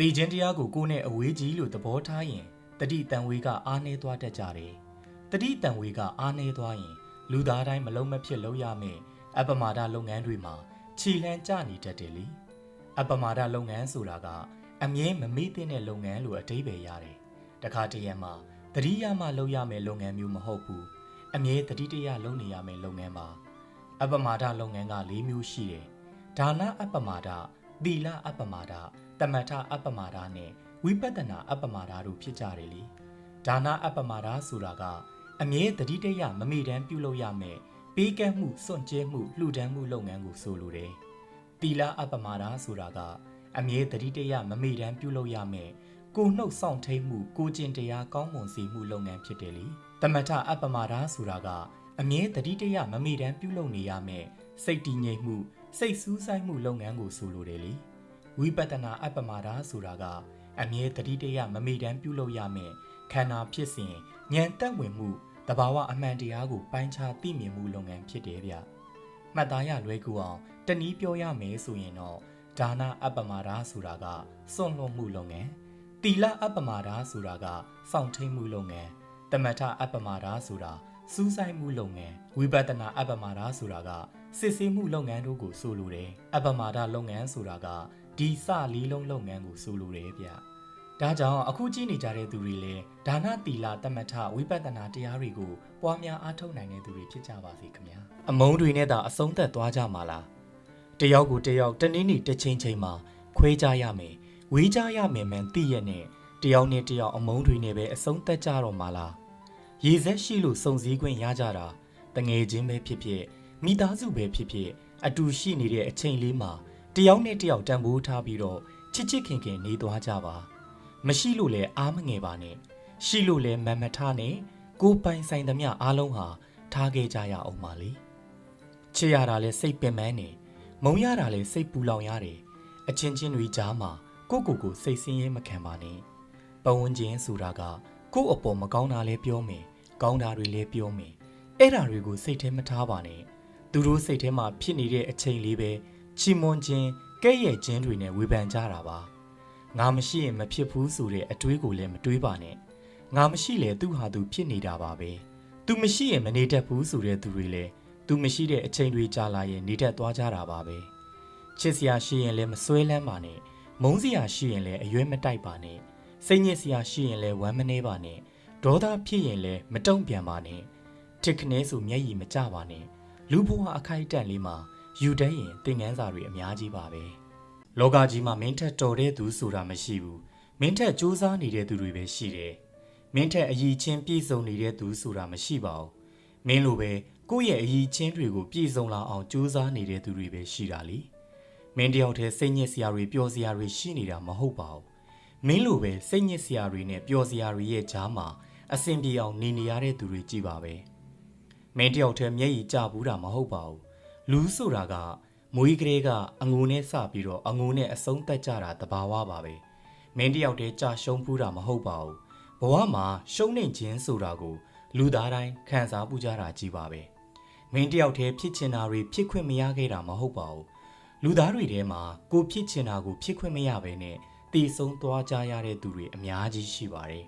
တေခြင်းတရားကိုကိုယ်နဲ့အဝေးကြီးလို့သဘောထားရင်တတိတန်ဝေကအားနည်းသွားတတ်ကြတယ်တတိတန်ဝေကအားနည်းသွားရင် လူသားတိုင်းမလုံးမဖြစ်လုပ်ရမယ်အပမာဒလုပ်ငန်းတွေမှာခြီလန်းကြနေတတ်တယ်လေအပမာဒလုပ်ငန်းဆိုတာကအမြဲမမေ့တဲ့လုပ်ငန်းလို့အတိပယ်ရတယ်တခါတရံမှာတတိယမှလုပ်ရမယ်လုပ်ငန်းမျိုးမဟုတ်ဘူးအမြဲတတိတရလုပ်နေရမယ်လုပ်ငန်းပါအပမာဒလုပ်ငန်းက၄မျိုးရှိတယ်ဒါနအပမာဒသီလအပမာဒ တမထအပမာဒနဲ့ဝိပဿနာအပမာဒတို့ဖြစ်ကြတယ်လေဒါနအပမာဒဆိုတာကအမြဲတတိတရမမေ့တမ်းပြုလုပ်ရမယ်ပေးကမ်းမှုစွန့်ကြဲမှုလှူဒန်းမှုလုပ်ငန်းကိုဆိုလိုတယ်။တီလာအပမာဒဆိုတာကအမြဲတတိတရမမေ့တမ်းပြုလုပ်ရမယ်ကိုနှုတ်ဆောင်ထိန်မှုကိုကျင်တရားကောင်းမွန်စေမှုလုပ်ငန်းဖြစ်တယ်လေ။တမထအပမာဒဆိုတာကအမြဲတတိတရမမေ့တမ်းပြုလုပ်နေရမယ်စိတ်တည်ငြိမ်မှုစိတ်စူးစိုက်မှုလုပ်ငန်းကိုဆိုလိုတယ်လေ။ ဝိပဿနာအပမာဒဆိုတာကအမြဲတတိတရမမေ့တမ်းပြုလုပ်ရမယ်ခန္ဓာဖြစ်စဉ်ဉာဏ်တက်ဝင်မှုတဘာဝအမှန်တရားကိုပိုင်းခြားသိမြင်မှုလုပ်ငန်းဖြစ်တယ်ဗျ။မှတ်သားရလွဲကူအောင်တနည်းပြောရမယ်ဆိုရင်တော့ဒါနအပ္ပမာဒဆိုတာကစွန့်လွတ်မှုလုပ်ငန်း။တီလအပ္ပမာဒဆိုတာကစောင့်ထိန်မှုလုပ်ငန်း။တမထအပ္ပမာဒဆိုတာစူးစိုက်မှုလုပ်ငန်း။ဝိပဿနာအပ္ပမာဒဆိုတာကစစ်ဆေးမှုလုပ်ငန်းတို့ကိုဆိုလိုတယ်။အပ္ပမာဒလုပ်ငန်းဆိုတာက ဒီစလေးလုံးလုပ်ငန်းကိုဆိုလိုတယ်ဗျ။ဒါကြောင့်အခုကြည့်နေကြတဲ့သူတွေလည်းဒါနတီလာတမထဝိပဿနာတရားတွေကိုပွားများအားထုတ်နိုင်တဲ့သူတွေဖြစ်ကြပါစေခင်ဗျာအမုန်းတွေနဲ့သာအဆုံးသက်သွားကြမှာလားတယောက်ကိုတယောက်တနည်းနည်းတစ်ချိန်ချိန်မှာခွဲကြရမယ်ဝေးကြရမယ်မှန်သိရနဲ့တယောက်နဲ့တယောက်အမုန်းတွေနဲ့ပဲအဆုံးသက်ကြတော့မှာလားရည်ဆက်ရှိလို့စုံစည်းခွင့်ရကြတာတငယ်ချင်းပဲဖြစ်ဖြစ်မိသားစုပဲဖြစ်ဖြစ်အတူရှိနေတဲ့အချိန်လေးမှာ တယောက်နဲ့တယောက်တန်ဖိုးထားပြီးတော့ချစ်ချစ်ခင်ခင်နေသွားကြပါ မရှိလို့လည်းအားမငယ်ပါနဲ့ရှိလို့လည်းမမထားနဲ့ကိုပိုင်ဆိုင်သမျှအားလုံးဟာထားခဲ့ကြရအောင်ပါလေချစ်ရတာလည်းစိတ်ပင်ပန်းနေမုံရတာလည်းစိတ်ပူလောင်ရတယ်အချင်းချင်းတွေကြားမှာကိုကိုကိုစိတ်ဆင်းရဲမခံပါနဲ့ပဝန်းကျင်ဆိုတာကကို့အပေါ်မကောင်းတာလည်းပြောမယ်ကောင်းတာတွေလည်းပြောမယ်အဲ့ဓာတွေကိုစိတ်ထဲမထားပါနဲ့သူတို့စိတ်ထဲမှာဖြစ်နေတဲ့အချိန်လေးပဲ ချီမွန်ခြင်းကဲ့ရဲ့ခြင်းတွေနဲ့ဝေဖန်ကြတာပါငါမရှိရင်မဖြစ်ဘူးဆိုတဲ့အတွေးကိုလည်းမတွေးပါနဲ့ငါမရှိလေသူဟာသူဖြစ်နေတာပါပဲသူမရှိရင်မနေတတ်ဘူးဆိုတဲ့သူတွေလည်းသူမရှိတဲ့အချိန်တွေကြာလာရင်နေတတ်သွားကြတာပါပဲချစ်စရာရှိရင်လည်းမစွဲလန်းပါနဲ့မုန်းစရာရှိရင်လည်းအရွယ်မတိုက်ပါနဲ့စိတ်ညစ်စရာရှိရင်လည်းဝမ်းမနေပါနဲ့ဒေါသဖြစ်ရင်လည်းမတုံ့ပြန်ပါနဲ့တစ်ခနဲဆိုမျက်ရည်မကျပါနဲ့လူဘဝအခိုက်အတန့်လေးမှာ ယူတတ်ရင်သင်ငန်းစာတွေအများကြီးပါပဲ။လောကကြီးမှာမင်းထက်တော်တဲ့သူဆိုတာမရှိဘူးမင်းထက်စူးစမ်းနေတဲ့သူတွေပဲရှိတယ်မင်းထက်အည်ချင်းပြည့်စုံနေတဲ့သူဆိုတာမရှိပါဘူးမင်းလိုပဲကိုယ့်ရဲ့အည်ချင်းတွေကိုပြည့်စုံလာအောင်စူးစမ်းနေတဲ့သူတွေပဲရှိတာလीမင်းတယောက်တည်းစိတ်ညစ်စရာတွေပျော်စရာတွေရှိနေတာမဟုတ်ပါဘူးမင်းလိုပဲစိတ်ညစ်စရာတွေနဲ့ပျော်စရာတွေရဲ့ကြားမှာအဆင်ပြေအောင်နေနေရတဲ့သူတွေကြည်ပါပဲမင်းတယောက်တည်းမျက်ရည်ကျဘူးတာမဟုတ်ပါဘူး လူဆိုတာကမွေးကလေးကအငိုနဲ့စပြီးတော့အငိုနဲ့အဆုံးသက်ကြတာတဘာဝပါပဲမင်းတယောက်တည်းကြာရှုံးဖူးတာမဟုတ်ပါဘူးဘဝမှာရှုံးနေခြင်းဆိုတာကို လူသားတိုင်းခံစားပူကြတာကြီးပါပဲမင်းတယောက်တည်းဖြစ်ချင်တာတွေဖြစ်ခွင့်မရခဲ့တာမဟုတ်ပါဘူးလူသားတွေထဲမှာကိုဖြစ်ချင်တာကိုဖြစ်ခွင့်မရဘဲနဲ့တည်ဆုံးသွားကြရတဲ့သူတွေအများကြီးရှိပါတယ်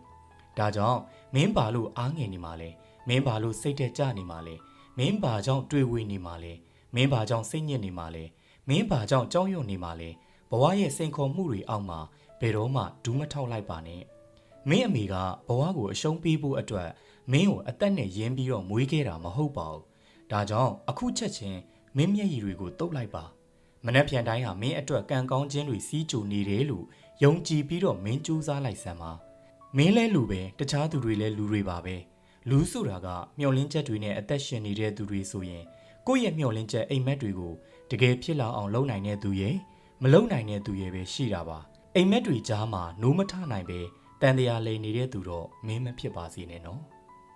ဒါကြောင့်မင်းဘာလို့အားငယ်နေမှာလဲမင်းဘာလို့စိတ်တက်ကြနေမှာလဲမင်းဘာကြောင့်တွေ့ဝေနေမှာလဲ မင်းဘာကြောင့်စိတ်ညစ်နေမှာလဲမင်းဘာကြောင့်ကြောက်ရွံ့နေမှာလဲဘဝရဲ့စိန်ခေါ်မှုတွေအောက်မှာဘယ်တော့မှဒူးမထောက်လိုက်ပါနဲ့မင်းအမေကဘဝကိုအရှုံးပေးဖို့အတွက်မင်းကိုအသက်နဲ့ရင်းပြီးတော့မွေးခဲ့တာမဟုတ်ပါဘူးဒါကြောင့်အခုချက်ချင်းမင်းမျက်ရည်တွေကိုတုပ်လိုက်ပါမနှက်ပြန်တိုင်းဟာမင်းအတွက်ကံကောင်းခြင်းတွေစီးကြိုနေတယ်လို့ယုံကြည်ပြီးတော့မင်းစူးစမ်းလိုက်စမ်းပါမင်းလဲလူပဲတခြားသူတွေလဲလူတွေပါပဲလူဆိုတာကမျောလင်းချက်တွေနဲ့အသက်ရှင်နေတဲ့သူတွေဆိုရင် ကိုယ့်ရဲ့မျှော်လင့်ချက်အိမ်မက်တွေကိုတကယ်ဖြစ်လာအောင်လုပ်နိုင်တဲ့သူရဲ့မလုပ်နိုင်တဲ့သူရဲ့ပဲရှိတာပါအိမ်မက်တွေကြားမှာနိုးမထနိုင်ပဲတန်တရားလိန်နေတဲ့သူတော့မင်းမဖြစ်ပါစေနဲ့နော်